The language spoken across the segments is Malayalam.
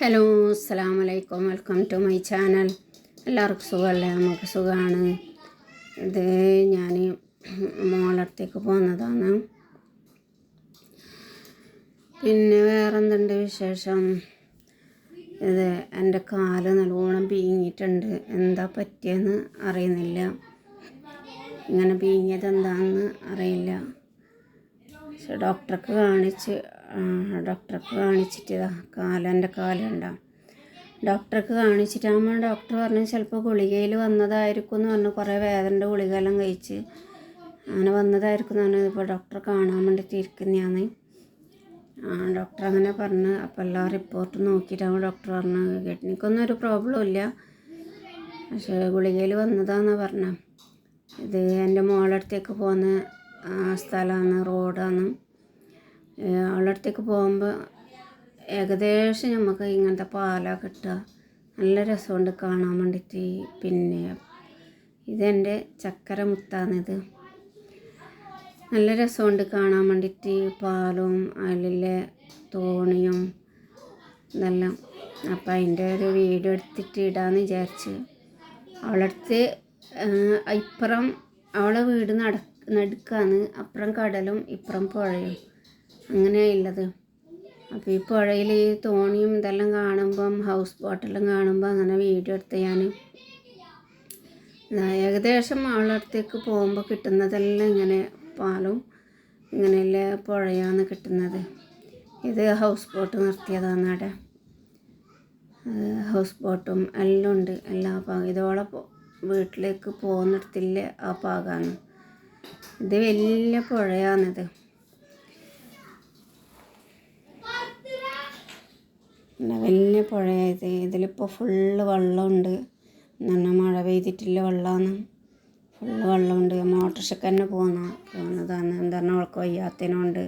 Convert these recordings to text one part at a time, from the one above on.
ഹലോ അസ്സാം വലൈക്കും വെൽക്കം ടു മൈ ചാനൽ. എല്ലാവർക്കും സുഖമല്ലേ? നമുക്ക് സുഖമാണ്. ഇത് ഞാൻ മോളടുത്തേക്ക് പോകുന്നതാണ് പിന്നെ വേറെ എന്തുണ്ട് വിശേഷം? ഇത് എന്റെ കാൽ നല്ലോണം പീങ്ങിയിട്ടുണ്ട്. എന്താ പറ്റിയെന്ന് അറിയുന്നില്ല. ഇങ്ങനെ പീങ്ങിയത് എന്താണെന്ന് അറിയില്ല. ഡോക്ടർക്ക് കാണിച്ച് ഡോക്ടർക്ക് കാണിച്ചിട്ട് കാലെന്റെ കാലുണ്ടാവും ഡോക്ടർക്ക് കാണിച്ചിട്ടാകുമ്പോൾ ഡോക്ടർ പറഞ്ഞു ചിലപ്പോൾ ഗുളികയിൽ വന്നതായിരിക്കും എന്ന് പറഞ്ഞു. കുറേ വേദനയുടെ ഗുളികയെല്ലാം കഴിച്ച് അങ്ങനെ വന്നതായിരിക്കും എന്ന് പറഞ്ഞു. ഇപ്പോൾ ഡോക്ടറെ കാണാൻ വേണ്ടിയിട്ട് ഇരിക്കുന്നതാണ് ഡോക്ടർ അങ്ങനെ പറഞ്ഞ് അപ്പോൾ എല്ലാ റിപ്പോർട്ട് നോക്കിയിട്ടാകുമ്പോൾ ഡോക്ടർ പറഞ്ഞു കിഡ്നിക്കൊന്നും ഒരു പ്രോബ്ലം ഇല്ല. പക്ഷേ ഗുളികയിൽ വന്നതാണെന്നാണ് പറഞ്ഞത് ഇത് എന്റെ മോളടുത്തേക്ക് പോകുന്ന സ്ഥലമാണ് റോഡാണ് അവളുടെ അടുത്തേക്ക് പോകുമ്പോൾ ഏകദേശം നമുക്ക് ഇങ്ങനത്തെ പാലാ കിട്ടുക. നല്ല രസമുണ്ട് കാണാൻ വേണ്ടിയിട്ട് പിന്നെ ഇതെന്റെ ചക്കര മുത്താണിത്. നല്ല രസമുണ്ട് കാണാൻ വേണ്ടിയിട്ട് പാലും അതിലെ തോണിയും ഇതെല്ലാം. അപ്പം അതിന്റെ ഒരു വീഡിയോ എടുത്തിട്ട് ഇടാമെന്ന് വിചാരിച്ച്. അവളടുത്ത് ഇപ്പുറം അവളെ വീട് നട നടുക്കാണ്. അപ്പുറം കടലും ഇപ്പുറം പുഴയും. അങ്ങനെയുള്ളത് അപ്പോൾ ഈ പുഴയിൽ ഈ തോണിയും ഇതെല്ലാം കാണുമ്പം ഹൗസ് ബോട്ടെല്ലാം കാണുമ്പോൾ അങ്ങനെ വീഡിയോ എടുത്ത് ഞാൻ ഏകദേശം അവളടുത്തേക്ക് പോകുമ്പോൾ കിട്ടുന്നതെല്ലാം ഇങ്ങനെ പാലും ഇങ്ങനെയുള്ള പുഴയാണ് കിട്ടുന്നത്. ഇത് ഹൗസ് ബോട്ട് നിർത്തിയതാണ് അവിടെ. ഹൗസ് ബോട്ടും എല്ലാം ഉണ്ട്. എല്ലാ ഭാഗം ഇതോടെ വീട്ടിലേക്ക് പോകുന്നിടത്തില്ല ആ ഭാഗമാണ് ഇത് വലിയ പുഴയാണിത്. പിന്നെ വലിയ പുഴയായത്. ഇതിലിപ്പോൾ ഫുള്ള് വെള്ളമുണ്ട്. നല്ല മഴ പെയ്തിട്ടില്ല വെള്ളമാണ് ഫുള്ള് വെള്ളമുണ്ട്. മോട്ടർഷൊക്കെ തന്നെ പോകുന്ന പോകുന്നതാണ് എന്താ പറഞ്ഞാൽ അവൾക്ക് വയ്യാത്തതിനോണ്ട്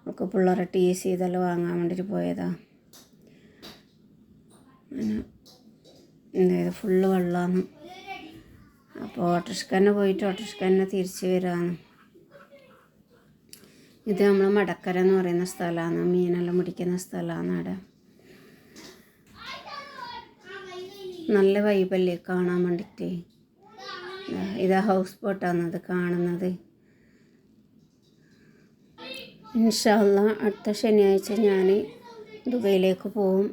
അവൾക്ക് പിള്ളേരെ ടി സി ഇതെല്ലാം വാങ്ങാൻ വേണ്ടിയിട്ട് പോയതാ. അങ്ങനെ ഇത് ഫുള്ള് വെള്ളമാണ് അപ്പോൾ ഓട്ടോറിക്ഷക്ക് തന്നെ പോയിട്ട് ഓട്ടോറിക്ഷക്ക് തന്നെ തിരിച്ച് വരാണ് ഇത് നമ്മൾ മടക്കര എന്ന് പറയുന്ന സ്ഥലമാണ് മീനെല്ലാം പിടിക്കുന്ന സ്ഥലമാണ് അവിടെ. നല്ല വൈബല്ലേ കാണാൻ വേണ്ടിയിട്ട് ഇതാ ഹൗസ് ബോട്ടാണ് അത് കാണുന്നത്. ഇൻഷാല്ല അടുത്ത ശനിയാഴ്ച ഞാൻ ദുബൈയിലേക്ക് പോവും.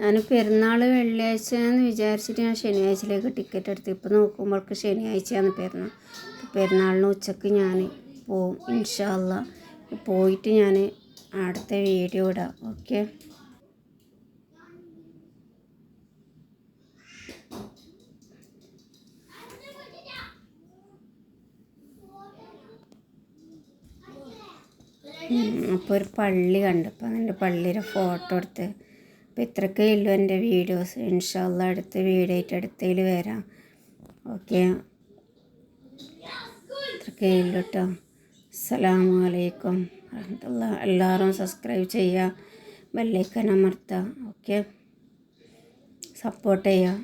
ഞാൻ പെരുന്നാൾ വെള്ളിയാഴ്ച എന്ന് വിചാരിച്ചിട്ട് ഞാൻ ശനിയാഴ്ചയിലേക്ക് ടിക്കറ്റ് എടുത്ത്. ഇപ്പോൾ നോക്കുമ്പോൾക്ക് ശനിയാഴ്ചയാണ് പെരുന്നാൾ. പെരുന്നാളിന് ഉച്ചയ്ക്ക് ഞാൻ പോവും. ഇൻഷാല്ല പോയിട്ട് ഞാൻ അടുത്ത വീഡിയോ ഇടാം. ഓക്കെ അപ്പോൾ ഒരു പള്ളി കണ്ടപ്പോൾ അതിന്റെ പള്ളിയുടെ ഫോട്ടോ എടുത്ത്. അപ്പോൾ ഇത്രയൊക്കെ ഉള്ളൂ എന്റെ വീഡിയോസ് ഇൻഷാല്ല അടുത്ത വീഡിയോ ആയിട്ട് അടുത്തതിൽ വരാം. ഓക്കെ ഇത്രയൊക്കെ ഉള്ളൂ കേട്ടോ അസ്സലാമു അലൈക്കും. വറഹ്മത്തുള്ളാ എല്ലാവരും സബ്സ്ക്രൈബ് ചെയ്യുക ബെല്ലൈക്കൻ അമർത്തുക ഓക്കെ സപ്പോർട്ട് ചെയ്യുക